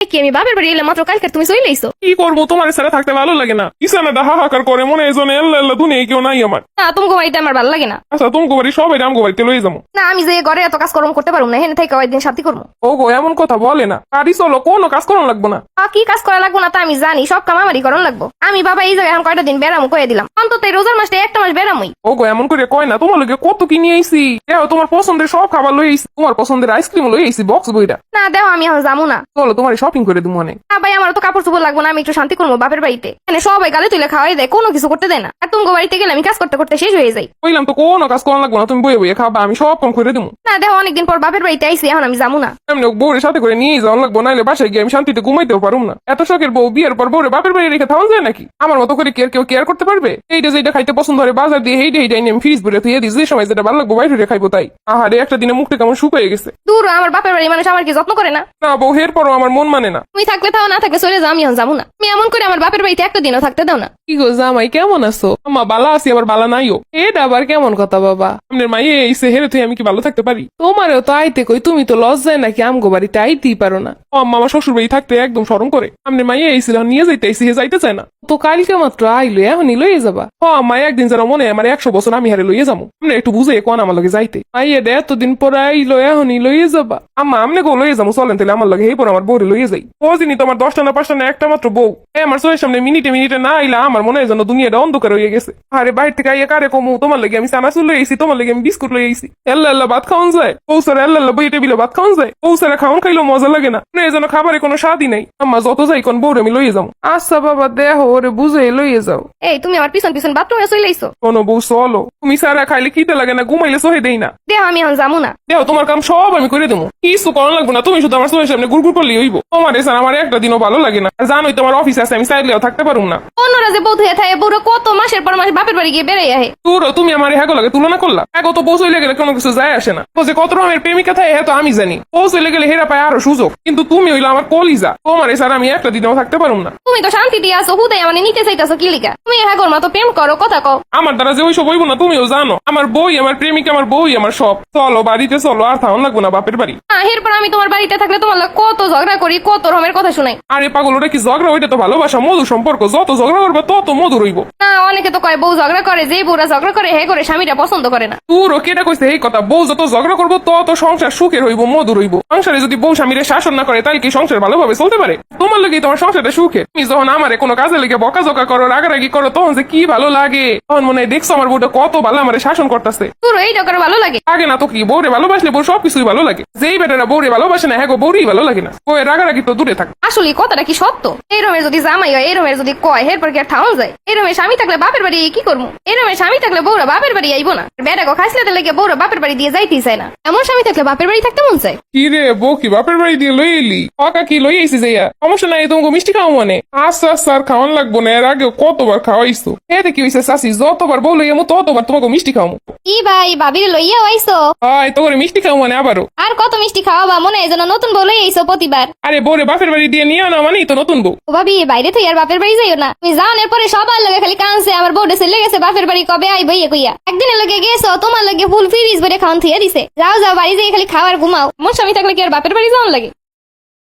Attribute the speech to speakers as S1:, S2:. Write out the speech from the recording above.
S1: কি আমি বাপের বাড়ি এলে মাত্র কালকে তুমি চলে এসো
S2: কি করব? তোমার সাথে থাকতে ভালো লাগে না। ইসানাটা হাহাকার করে মনে হয় যেন এল্লা এল্লা দুনিয়া কেউ নাই আমার।
S1: না তুমি বাড়িতে আমার ভালো লাগে না।
S2: আচ্ছা তুমি বাড়ি সবাই আমগো বাড়িতে লয়ে যাব।
S1: না আমি যে ঘরে এত কাজ কর্ম করতে পারব না হেনে থেকে কয়েকদিন শান্তি করব।
S2: ও গো এমন কথা বলে না। বাড়ি চলো কোনো কাজ করানো লাগবো না।
S1: কি কাজ করা লাগবো না তা আমি জানি সব কাম আমারই করণ লাগবো। আমি বাবা এই জায়গায় এখন কয়টা দিন বেড়ামো কয়ে দিলাম। অন্তত এই রোজার মাসটা একটা মাস বেড়ামই
S2: ও গো এমন করে কয় না তোমার লগে কত কি নিয়ে আইছি? দেখো তোমার পছন্দের সব খাবার লই আইছি তোমার পছন্দের আইসক্রিম লই আইছি বক্স বইটা
S1: না দেও আমি এখন যাব না।
S2: চলো তোমার শপিং করে দিবো অনেক।
S1: না ভাই আমার তো কাপড় চোপড় লাগবো না আমি একটু শান্তি করব বাপের বাড়িতে। এখানে সবাই গালে তুলে খাওয়াই দেয় কোনো কিছু করতে দেয় না। আর তুমি বাড়িতে গেলে আমি কাজ করতে করতে শেষ হয়ে যাই।
S2: কইলাম তো কোনো কাজ করানো লাগবো না তুমি বইয়ে বইয়ে খাবা আমি সব কম করে দিবো।
S1: না দেখো অনেকদিন পর বাপের বাড়িতে আইসি এখন আমি যাব না।
S2: এমনি বউরের সাথে করে নিয়ে যাওয়া লাগবো নাইলে বাসায় গিয়ে আমি শান্তিতে ঘুমাইতেও পারুম না। এত শখের বউ বিয়ের পর বউরে বাপের বাড়ি রেখে থাকা যায় নাকি? আমার মতো করে কেয়ার কেউ কেয়ার করতে পারবে? এইটা যেটা খাইতে পছন্দ হয় বাজার দিয়ে হেইটা হেইটা আমি ফ্রিজ ভরে দিয়ে দিই যে সময় যেটা ভালো লাগবো বাইরে খাইবো তাই। আহারে একটা দিনে মুখটা কেমন শুকিয়ে গেছে।
S1: দূর আমার বাপের বাড়ি মানুষ আমার কি যত্ন করে না?
S2: না বউ হের পরও আমার মন মানে না?
S1: তুমি থাকলে তাও না থাকলে চলে যাও আমি যাব না। আমি এমন করে আমার বাপের বাড়িতে একটা দিনও থাকতে দাও না।
S2: কি গো জামাই কেমন আছো? আমা বালা আছি আবার বালা নাইও। এটা আবার কেমন কথা বাবা? আপনার মাইয়ে এইসে হেরে তুই আমি কি ভালো থাকতে পারি? তোমারও তো আইতে কই তুমি তো লজ্জায় নাকি আমগো বাড়িতে আইতেই পারো না। ও আম্মা আমার শ্বশুর বাড়ি থাকতে একদম সরম করে। আপনার মাইয়ে এইছিল নিয়ে যাইতে হে যাইতে চায় না। তো কালকে মাত্র আইলো এখনই লইয়ে যাবা। ও আম্মা একদিন যারা মনে হয় আমার একশো বছর আমি হারে লইয়ে যাব। আপনি একটু বুঝে কোন আমার লগে যাইতে। মাইয়ে দে এতদিন পরে আইলো এখনই লইয়ে যাবা। আম্মা আমনে গো লইয়ে যাব চলেন তাহলে আমার লগে এই পর আমার বউরে লইয়ে যাই ও জিনি তোমার দশটা না পাঁচটা না একটা মাত্র বউ। এ আমার চোখের সামনে মিনিটে মিনিটে না আইলা আমার মনে হয় যেন দুনিয়াটা অন্ধকার হয়ে গেছে। আরে বাইরে থেকে আইয়া কারে কমু? তোমার লাগে আমি চানাচুর লই আইছি তোমার লাগে আমি বিস্কুট লই আইছি। এল্লা এল্লা ভাত খাওয়ান যায়। পৌসারা এল্লা এল্লা বই টেবিলে ভাত খাওয়ান যায়। পৌসারা খাওয়ান খাইলেও মজা লাগে না। না যেন খাবারে কোনো স্বাদই নাই। আম্মা যত যাই কোন বউরে আমি লইয়ে যাব। আচ্ছা বাবা দেহ ওরে বুঝে লইয়ে যাও।
S1: এই তুমি আমার পিছন পিছন বাথরুমে চলে আইসো
S2: কোনো বউ চলো। তুমি সারা খাইলে খিদে লাগে না ঘুমাইলে সহে দেই না।
S1: দেহ আমি এখন যাব না।
S2: দেও তোমার কাম সব আমি করে দেবো। কিছু করানো লাগবে না তুমি শুধু আমার চোখের সামনে গুড় গুড় করলেই হইব। তোমার এসে আমার একটা দিনও ভালো লাগে না। জানোই তোমার অফিস আছে আমি চাইলেও থাকতে পারুম না।
S1: অন্যরা যে বৌদ্ধ হয়ে থাকে বুড়ো কত মাসের পর মাস বাপের বাড়ি গিয়ে বেড়াই আহে।
S2: তোরও তুমি আমার হ্যাগো লাগে তুলনা করলা? হ্যাগো তো গেলে কোনো কিছু যায় আসে না। যে কত রকমের প্রেমিকা থাকে হ্যাঁ তো আমি জানি। গেলে হেরা পায় আরও সুযোগ। কিন্তু তুমি হইল আমার কলিজা। তোমার এছাড়া আমি একটা দিনও থাকতে পারুম না।
S1: তুমি তো শান্তি দিয়ে আসো হুদাই মানে নিতে চাইতেছো কিলিকা তুমি হ্যাঁ গোর মতো প্রেম করো কথা কও।
S2: আমার দ্বারা যে ওইসব হইব না তুমিও জানো। আমার বই আমার প্রেমিকা আমার বই আমার সব। চলো বাড়িতে চলো আর থাউন লাগবো না বাপের বাড়ি।
S1: না এরপর আমি তোমার বাড়িতে থাকলে তোমার কত ঝগড়া করি কত রকমের কথা শুনাই।
S2: আরে পাগল ওটা কি ঝগড়া? ওইটা তো ভালোবাসা মধুর সম্পর্ক। যত ঝগড়া করবে তত মধুর হইব
S1: না অনেকে তো কয় বউ ঝগড়া করে যে বউরা ঝগড়া করে হে করে স্বামীরা পছন্দ করে না।
S2: তোরও কেটা কইছে এই কথা? বউ যত ঝগড়া করব তত সংসার সুখের হইব মধুর হইব সংসারে যদি বউ স্বামীরে শাসন না করে তাহলে কি সংসার ভালোভাবে চলতে পারে? তোমার লগেই তোমার সংসারটা সুখে তুমি যখন আমারে কোনো কাজে লেগে বকাঝকা করো রাগারাগি করো তখন যে কি ভালো লাগে। তখন মনে হয় দেখছ আমার বউটা কত ভালো আমারে শাসন করতেছে।
S1: তোর এই ডকার ভালো লাগে?
S2: আগে না তো কি? বউরে ভালোবাসলে বউ সবকিছুই ভালো লাগে। যেই বেটারা বউরে ভালোবাসে না হ্যাঁ গো বউরেই ভালো লাগে না। বউয়ের রাগারাগি তো দূরে থাক।
S1: আসলে কথাটা কি সত্য? এই রমের যদি জামাই হয় এই রমের যদি কয় এরপর কি আর ঠাউন যায়? এই রমের স্বামী থাকলে বাপের বাড়ি কি করব? এই রমের স্বামী থাকলে বউরা বাপের বাড়ি আইবো না। বেটা গো খাইসলে লেগে বউরা বাপের বাড়ি দিয়ে যাইতেই চায় না। এমন স্বামী থাকলে বাপের বাড়ি থাকতে মন চায়।
S2: কি রে বউ কি বাপের বাড়ি দিয়ে লই এলি? কাকা কি লই আইসি যাইয়া? সমস্যা নাই তোমাকে মিষ্টি খাও মানে। আচ্ছা আচ্ছা আর খাওয়ান লাগবো না এর আগে কতবার খাওয়াইছো? এতে কি হইছে শাসি যতবার বউ লইয়ামো ততবার তোমাকে মিষ্টি খাওয়ামো
S1: কি ভাই ভাবির লইয়া আইসো
S2: হয় তোর মিষ্টি খাও মানে আবারও।
S1: আর কত মিষ্টি খাওয়াবা? মনে হয় যেন নতুন বউ লই আইসো প্রতিবার।
S2: আরে বউরে বাপের বাড়ি দিয়ে নিয়ে আনা মানেই তো নতুন বউ।
S1: ও ভাবি, বাইরে থেকে আর বাপের বাড়ি যাইও না। তুমি জানের পরে সবার লগে খালি কানছে আমার বউডে চলে গেছে বাপের বাড়ি কবে আই ভাইয়া কইয়া। একদিন লগে গেছো, তোমার লগে ফুল ফ্রিজ ভরে খাওয়ান থিয়া দিছে। যাও যাও, বাড়ি যাই খালি খাওয়ার ঘুমাও। মোর স্বামী থাকলে কি আর বাপের বাড়ি যাওয়ার লাগে?